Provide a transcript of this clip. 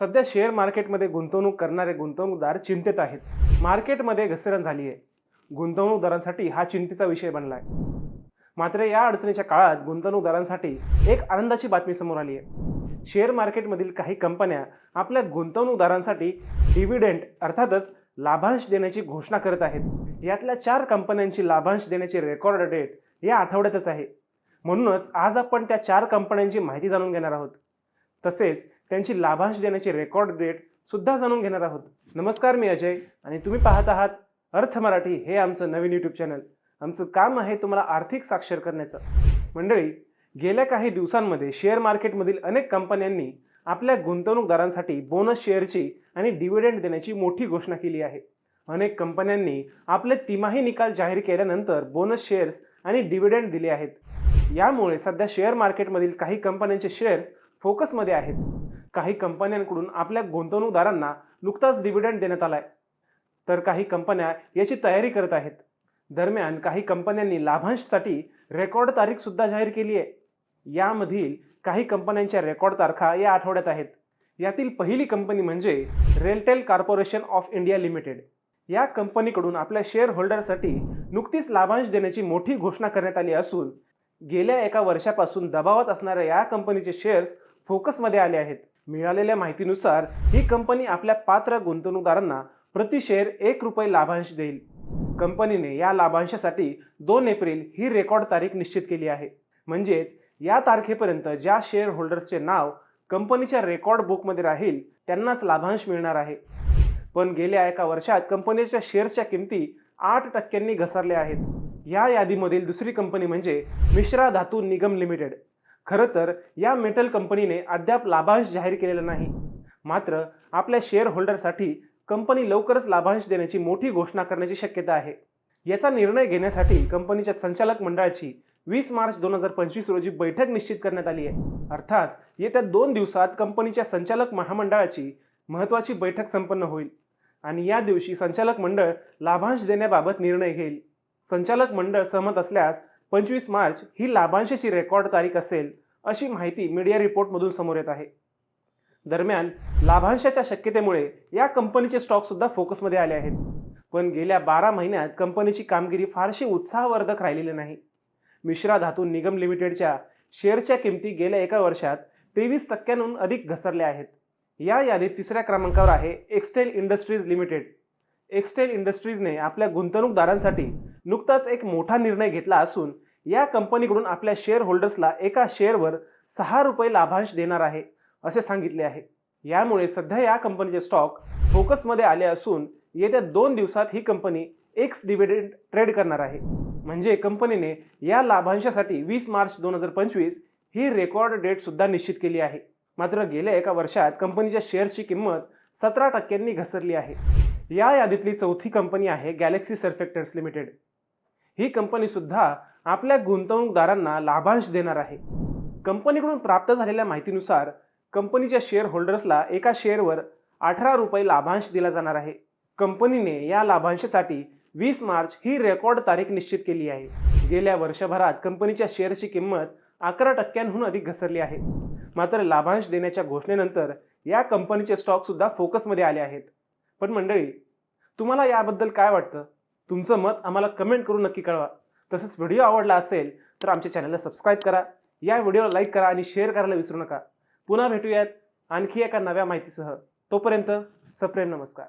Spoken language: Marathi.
सध्या शेअर मार्केटमध्ये गुंतवणूक करणारे गुंतवणूकदार चिंतेत आहेत. मार्केटमध्ये घसरण झाली आहे गुंतवणूकदारांसाठी हा चिंतेचा विषय बनला आहे मात्र या अडचणीच्या काळात गुंतवणूकदारांसाठी एक आनंदाची बातमी समोर आली आहे शेअर मार्केटमधील काही कंपन्या आपल्या गुंतवणूकदारांसाठी डिव्हिडंट अर्थातच लाभांश देण्याची घोषणा करत आहेत. यातल्या चार कंपन्यांची लाभांश देण्याची रेकॉर्ड डेट या आठवड्यातच आहे. म्हणूनच आज आपण त्या चार कंपन्यांची माहिती जाणून घेणार आहोत. तसेच त्यांची लाभांश देण्याची रेकॉर्ड डेट सुद्धा जाणून घेणार आहोत. नमस्कार मी अजय आणि तुम्ही पाहत आहात अर्थ मराठी हे आमचं नवीन यूट्यूब चॅनल आमचं काम आहे तुम्हाला आर्थिक साक्षर करण्याचं. मंडळी गेल्या काही दिवसांमध्ये शेअर मार्केटमधील अनेक कंपन्यांनी आपल्या गुंतवणूकदारांसाठी बोनस शेअरची आणि डिव्हिडंड देण्याची मोठी घोषणा केली आहे. अनेक कंपन्यांनी आपले तिमाही निकाल जाहीर केल्यानंतर बोनस शेअर्स आणि डिव्हिडंड दिले आहेत. यामुळे सध्या शेअर मार्केटमधील काही कंपन्यांचे शेअर्स फोकसमध्ये आहेत. काही कंपन्यांकडून आपल्या गुंतवणूकदारांना नुकताच डिव्हिडंड देण्यात आलाय. तर काही कंपन्या याची तयारी करत आहेत. दरम्यान काही कंपन्यांनी लाभांशसाठी रेकॉर्ड तारीख सुद्धा जाहीर केली आहे. यामधील काही कंपन्यांच्या रेकॉर्ड तारखा या आठवड्यात आहेत. यातील पहिली कंपनी म्हणजे RailTel corporation of India limited. या कंपनीकडून आपल्या शेअर होल्डरसाठी नुकतीच लाभांश देण्याची मोठी घोषणा करण्यात आली असून गेल्या एका वर्षापासून दबावात असणाऱ्या या कंपनीचे शेअर्स फोकसमध्ये आले आहेत. मिळालेल्या माहितीनुसार ही कंपनी आपल्या पात्र गुंतवणूकदारांना प्रति शेअर एक रुपये लाभांश देईल. कंपनीने या लाभांशासाठी दोन एप्रिल ही रेकॉर्ड तारीख निश्चित केली आहे. म्हणजेच या तारखेपर्यंत ज्या शेअर होल्डर्सचे नाव कंपनीच्या रेकॉर्ड बुकमध्ये राहील त्यांनाच लाभांश मिळणार आहे. पण गेल्या एका वर्षात कंपनीच्या शेअरच्या किमती आठ टक्क्यांनी घसरल्या आहेत. या यादीमधील दुसरी कंपनी म्हणजे मिश्रा धातू निगम लिमिटेड. खरं तर या मेटल कंपनीने अद्याप लाभांश जाहीर केलेला नाही. मात्र आपल्या शेअर होल्डरसाठी कंपनी लवकरच लाभांश देण्याची मोठी घोषणा करण्याची शक्यता आहे. याचा निर्णय घेण्यासाठी कंपनीच्या संचालक मंडळाची वीस मार्च दोन हजार पंचवीस रोजी बैठक निश्चित करण्यात आली आहे. अर्थात येत्या दोन दिवसात कंपनीच्या संचालक महामंडळाची महत्त्वाची बैठक संपन्न होईल आणि या दिवशी संचालक मंडळ लाभांश देण्याबाबत निर्णय घेईल. संचालक मंडळ सहमत असल्यास पंचवीस मार्च ही लाभांशाची रेकॉर्ड तारीख असेल अशी माहिती मीडिया रिपोर्टमधून समोर येत आहे. दरम्यान लाभांशाच्या शक्यतेमुळे या कंपनीचे स्टॉकसुद्धा फोकसमध्ये आले आहेत. पण गेल्या बारा महिन्यात कंपनीची कामगिरी फारशी उत्साहवर्धक राहिलेली नाही. मिश्रा धातू निगम लिमिटेडच्या शेअरच्या किमती गेल्या एका वर्षात तेवीस टक्क्यांहून अधिक घसरल्या आहेत. या यादीत तिसऱ्या क्रमांकावर आहे एक्सटेल इंडस्ट्रीज लिमिटेड एक्सटेल इंडस्ट्रीजने आपल्या गुंतवणूकदारांसाठी नुकताच एक मोठा निर्णय घेतला असून या कंपनीकडून आपल्या शेअर होल्डर्सला एका शेअरवर सहा रुपये लाभांश देणार आहे असे सांगितले आहे. यामुळे सध्या या कंपनीचे स्टॉक फोकसमध्ये आले असून येत्या दोन दिवसात ही कंपनी एक्स डिव्हिडंड ट्रेड करणार आहे. म्हणजे कंपनीने या लाभांशासाठी वीस मार्च दोन हजार पंचवीस ही रेकॉर्ड डेटसुद्धा निश्चित केली आहे. मात्र गेल्या एका वर्षात कंपनीच्या शेअरची किंमत सतरा टक्क्यांनी घसरली आहे. या यादीतली चौथी कंपनी आहे गॅलेक्सी सर्फेक्टर्स लिमिटेड. ही कंपनीसुद्धा आपल्या गुंतवणूकदारांना लाभांश देणार आहे. कंपनीकडून प्राप्त झालेल्या माहितीनुसार कंपनीच्या शेअर होल्डर्सला एका शेअरवर अठरा रुपये लाभांश दिला जाणार आहे. कंपनीने या लाभांशासाठी वीस मार्च ही रेकॉर्ड तारीख निश्चित केली आहे. गेल्या वर्षभरात कंपनीच्या शेअरची किंमत अकरा टक्क्यांहून अधिक घसरली आहे मात्र लाभांश देण्याच्या घोषणेनंतर या कंपनीचे स्टॉकसुद्धा फोकसमध्ये आले आहेत. पण मंडळी तुम्हाला याबद्दल काय वाटतं? तुमचं मत आम्हाला कमेंट करून नक्की कळवा. तसंच व्हिडिओ आवडला असेल तर आमच्या चॅनलला सबस्क्राईब करा. या व्हिडिओला लाईक करा आणि शेअर करायला विसरू नका. पुन्हा भेटूयात आणखी एका नव्या माहितीसह. तोपर्यंत सप्रेम नमस्कार.